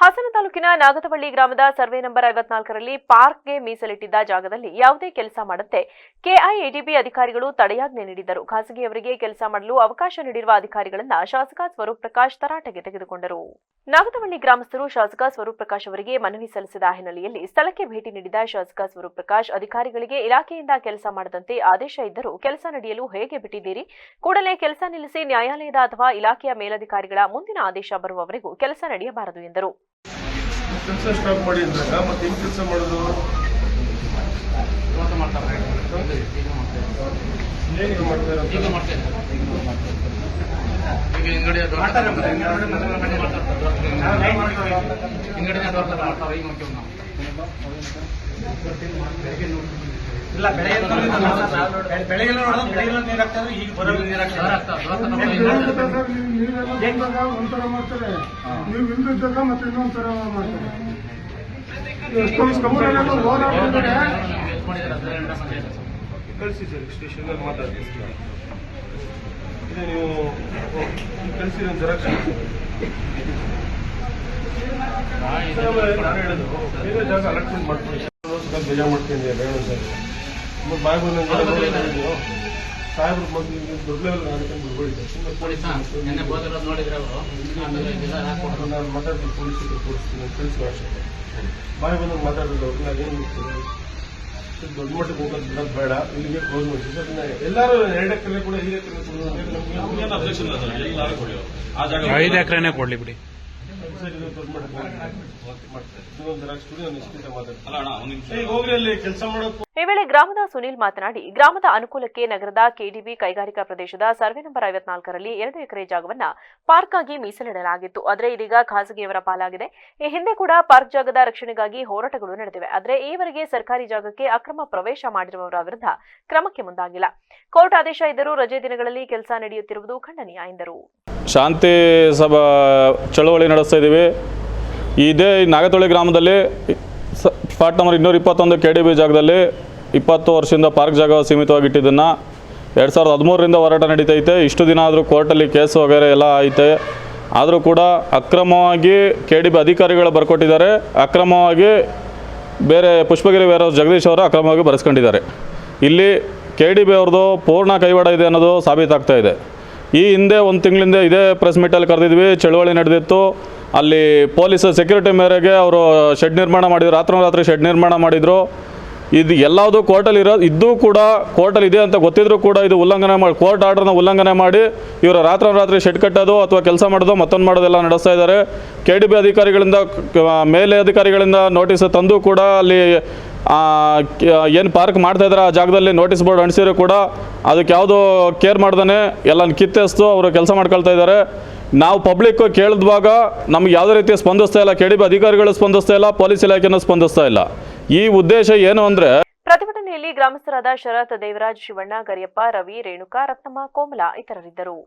ಹಾಸನ ತಾಲೂಕಿನ ನಾಗತವಳ್ಳಿ ಗ್ರಾಮದ survey number ಐವತ್ನಾಲ್ಕರಲ್ಲಿ ಪಾರ್ಕ್ಗೆ ಮೀಸಲಿಟ್ಟಿದ್ದ ಜಾಗದಲ್ಲಿ ಯಾವುದೇ ಕೆಲಸ ಮಾಡದೆ ಕೆಐಎಡಿಬಿ ಅಧಿಕಾರಿಗಳು ತಡೆಯಾಜ್ಞೆ ನೀಡಿದ್ದರು. ಖಾಸಗಿಯವರಿಗೆ ಕೆಲಸ ಮಾಡಲು ಅವಕಾಶ ನೀಡಿರುವ ಅಧಿಕಾರಿಗಳನ್ನ ಶಾಸಕ ಸ್ವರೂಪ್ ಪ್ರಕಾಶ್ ತರಾಟೆಗೆ ತೆಗೆದುಕೊಂಡರು. ನಾಗತವಳ್ಳಿ ಗ್ರಾಮಸ್ಥರು ಶಾಸಕ ಸ್ವರೂಪ್ ಪ್ರಕಾಶ್ ಅವರಿಗೆ ಮನವಿ ಸಲ್ಲಿಸಿದ ಹಿನ್ನೆಲೆಯಲ್ಲಿ ಸ್ಥಳಕ್ಕೆ ಭೇಟಿ ನೀಡಿದ ಶಾಸಕ ಸ್ವರೂಪ್ ಪ್ರಕಾಶ್ ಅಧಿಕಾರಿಗಳಿಗೆ ಇಲಾಖೆಯಿಂದ ಕೆಲಸ ಮಾಡದಂತೆ ಆದೇಶ ಇದ್ದರೂ ಕೆಲಸ ನಡೆಯಲು ಹೇಗೆ ಬಿಟ್ಟಿದ್ದೀರಿ? ಕೂಡಲೇ ಕೆಲಸ ನಿಲ್ಲಿಸಿ ನ್ಯಾಯಾಲಯದ ಅಥವಾ ಇಲಾಖೆಯ ಮೇಲಧಿಕಾರಿಗಳ ಮುಂದಿನ ಆದೇಶ ಬರುವವರೆಗೂ ಕೆಲಸ ನಡೆಯಬಾರದು ಎಂದರು. ಕೆಲಸ ಸ್ಟಾಪ್ ಮಾಡಿ ಅಂದಾಗ ಮತ್ತೆ ಹೆಂಗ್ ಕೆಲಸ ಮಾಡೋದು ಇವತ್ತು ಮಾಡ್ತಾರೆ ಈಗ ಮಾಡ್ತಾರೆ ಇಲ್ಲ ನೋಡೋದು. ನೀರು ಈಗ ನೀರು ಹಾಕ್ತಾರೆ. ನೀವೆಲ್ಲ ಒಂಥರ ಮಾಡ್ತಾರೆ. ನೀವು ಹಿಂದಿದ್ದಾಗ ಮತ್ತೆ ಇನ್ನೊಂಥರ ಮಾಡ್ತಾರೆ. ಕಳಿಸಿ ಸರ್ ಸ್ಟೇಷನ್ ಮಾತಾಡ್ತೀನಿ ಇದೆ ನೀವು ಕಳಿಸಿ ಒಂದು ಜೆರಾಕ್ಸ್ ನಾನು ಹೇಳೋದು ಬೇರೆ ಜಾಗ ಅಲಾಟ್ಮೆಂಟ್ ಮಾಡ್ಕೊಳ್ಳಿ ಸ್ವಲ್ಪ ಬೇಜಾರು ಮಾಡ್ತೀನಿ ಬೇಡ ಸರ್ ಮತ್ತೆ ಬಾಯ್ ಬಂದಂಗೆ ಸಾಹೇಬ್ರ ಮೊದಲು ದೊಡ್ಡ ಲೆವೆಲ್ ಬಿಡ್ಬೇಡಿ ಸುಮ್ಮನೆ ಪೊಲೀಸ್? ನಾನು ಮಾತಾಡ್ತೀನಿ ಪೊಲೀಸ್ ಕೊಡಿಸ್ತೀನಿ ತಿಳಿಸಿ ವಾಟ್ಸಪ್ ಬಾಯ್ ಬಂದಾಗ ಮಾತಾಡೋದು ಅವ್ರು ನಾನು ಏನು ದೊಡ್ಡ ಮಟ್ಟಕ್ಕೆ ಹೋಗೋದು ಬಿಡೋದು ಬೇಡ. ಇಲ್ಲಿಗೆ ಕ್ಲೋಸ್ ಮಾಡಿ ಸರ್ ಎಲ್ಲರೂ ಎರಡು ಎಕರೆ ಕೂಡ ಐದು ಎಕರೆ ಅಬ್ಜೆಕ್ಷನ್ ಇಲ್ಲ ಸರ್. ಐದು ಎಕರೆನೇ ಕೊಡ್ಲಿ ಬಿಡಿ. ಈ ವೇಳೆ ಗ್ರಾಮದ ಸುನೀಲ್ ಮಾತನಾಡಿ ಗ್ರಾಮದ ಅನುಕೂಲಕ್ಕೆ ನಗರದ ಕೆಡಿಬಿ ಕೈಗಾರಿಕಾ ಪ್ರದೇಶದ ಸರ್ವೆ ನಂಬರ್ ಐವತ್ನಾಲ್ಕರಲ್ಲಿ ಎರಡು ಎಕರೆ ಜಾಗವನ್ನ ಪಾರ್ಕ್ ಆಗಿ ಮೀಸಲಿಡಲಾಗಿತ್ತು. ಆದರೆ ಇದೀಗ ಖಾಸಗಿಯವರ ಪಾಲಾಗಿದೆ. ಈ ಹಿಂದೆ ಕೂಡ ಪಾರ್ಕ್ ಜಾಗದ ರಕ್ಷಣೆಗಾಗಿ ಹೋರಾಟಗಳು ನಡೆದಿವೆ. ಆದರೆ ಈವರೆಗೆ ಸರ್ಕಾರಿ ಜಾಗಕ್ಕೆ ಅಕ್ರಮ ಪ್ರವೇಶ ಮಾಡಿರುವವರ ವಿರುದ್ಧ ಕ್ರಮಕ್ಕೆ ಮುಂದಾಗಿಲ್ಲ. ಕೋರ್ಟ್ ಆದೇಶ ಇದ್ದರೂ ರಜೆ ದಿನಗಳಲ್ಲಿ ಕೆಲಸ ನಡೆಯುತ್ತಿರುವುದು ಖಂಡನೀಯ ಎಂದರು. ಶಾಂತಿ ಸಭಾ ಚಳವಳಿ ನಡೆಸ್ತಾ ಇದ್ದೀವಿ. ಇದೇ ನಾಗತೊಳಿ ಗ್ರಾಮದಲ್ಲಿ ಫ್ಲಾಟ್ ನಂಬರ್ ಇನ್ನೂರ ಇಪ್ಪತ್ತೊಂದು ಕೆ ಡಿ ಬಿ ಜಾಗದಲ್ಲಿ ಇಪ್ಪತ್ತು ವರ್ಷದಿಂದ ಪಾರ್ಕ್ ಜಾಗ ಸೀಮಿತವಾಗಿಟ್ಟಿದ್ದನ್ನು ಎರಡು ಸಾವಿರದ ಹದಿಮೂರರಿಂದ ಹೋರಾಟ ನಡೀತೈತೆ. ಇಷ್ಟು ದಿನ ಆದರೂ ಕೋರ್ಟಲ್ಲಿ ಕೇಸ್ ವಗೇರೆ ಎಲ್ಲ ಐತೆ. ಆದರೂ ಕೂಡ ಅಕ್ರಮವಾಗಿ ಕೆ ಡಿ ಬಿ ಅಧಿಕಾರಿಗಳು ಬರ್ಕೊಟ್ಟಿದ್ದಾರೆ. ಅಕ್ರಮವಾಗಿ ಬೇರೆ ಪುಷ್ಪಗಿರಿ ಬೇರೆ ಜಗದೀಶ್ ಅವರು ಅಕ್ರಮವಾಗಿ ಬರೆಸ್ಕೊಂಡಿದ್ದಾರೆ. ಇಲ್ಲಿ ಕೆ ಡಿ ಬಿ ಅವ್ರದ್ದು ಪೂರ್ಣ ಕೈವಾಡ ಇದೆ ಅನ್ನೋದು ಸಾಬೀತಾಗ್ತಾ ಇದೆ. ಈ ಹಿಂದೆ ಒಂದು ತಿಂಗಳಿಂದ ಇದೇ ಪ್ರೆಸ್ ಮೀಟಲ್ಲಿ ಕರೆದಿದ್ವಿ, ಚಳುವಳಿ ನಡೆದಿತ್ತು. ಅಲ್ಲಿ ಪೊಲೀಸ್ ಸೆಕ್ಯೂರಿಟಿ ಮೇರೆಗೆ ಅವರು ಶೆಡ್ ನಿರ್ಮಾಣ ಮಾಡಿದ್ರು, ರಾತ್ರೋರಾತ್ರಿ ಶೆಡ್ ನಿರ್ಮಾಣ ಮಾಡಿದರು. ಇದು ಎಲ್ಲವುದು ಕೋರ್ಟಲ್ಲಿ ಇರೋ ಇದ್ದೂ ಕೂಡ ಕೋರ್ಟಲ್ಲಿ ಇದೆ ಅಂತ ಗೊತ್ತಿದ್ರೂ ಕೂಡ ಇದು ಉಲ್ಲಂಘನೆ ಮಾಡಿ ಕೋರ್ಟ್ ಆರ್ಡರ್ನ ಉಲ್ಲಂಘನೆ ಮಾಡಿ ಇವರು ರಾತ್ರೋರಾತ್ರಿ ಶೆಡ್ ಕಟ್ಟೋದು ಅಥವಾ ಕೆಲಸ ಮಾಡೋದು ಮತ್ತೊಂದು ಮಾಡೋದೆಲ್ಲ ನಡೆಸ್ತಾ ಇದ್ದಾರೆ. ಕೆ ಅಧಿಕಾರಿಗಳಿಂದ ಮೇಲೆ ಅಧಿಕಾರಿಗಳಿಂದ ನೋಟಿಸ್ ತಂದು ಕೂಡ ಅಲ್ಲಿ ಏನು ಪಾರ್ಕ್ ಮಾಡ್ತಾ ಇದ್ದಾರೆ ಆ ಜಾಗದಲ್ಲಿ ನೋಟಿಸ್ ಬೋರ್ಡ್ ಅಣಿಸಿದ್ರು ಕೂಡ ಅದಕ್ಕೆ ಯಾವುದೋ ಕೇರ್ ಮಾಡ್ದಾನೆ ಎಲ್ಲ ಕಿತ್ತೆಸ್ತು, ಅವರು ಕೆಲಸ ಮಾಡ್ಕೊಳ್ತಾ ಇದ್ದಾರೆ ನಾವು ಪಬ್ಲಿಕ್ ಕೇಳಿದ್ವಾಗ ನಮ್ಗೆ ಯಾವುದೇ ರೀತಿ ಸ್ಪಂದಿಸ್ತಾ ಇಲ್ಲ, ಕೆಡಿಬಿ ಅಧಿಕಾರಿಗಳು ಸ್ಪಂದಿಸ್ತಾ ಇಲ್ಲ, ಪೊಲೀಸ್ ಇಲಾಖೆನೂ ಸ್ಪಂದಿಸ್ತಾ ಇಲ್ಲ. ಈ ಉದ್ದೇಶ ಏನು ಅಂದ್ರೆ ಪ್ರತಿಭಟನೆಯಲ್ಲಿ ಗ್ರಾಮಸ್ಥರಾದ ಶರತ್ ದೇವರಾಜ್ ಶಿವಣ್ಣ, ಗರಿಯಪ್ಪ, ರವಿ, ರೇಣುಕಾ, ರತ್ನಮ್ಮ, ಕೋಮಲ ಇತರರಿದ್ದರು.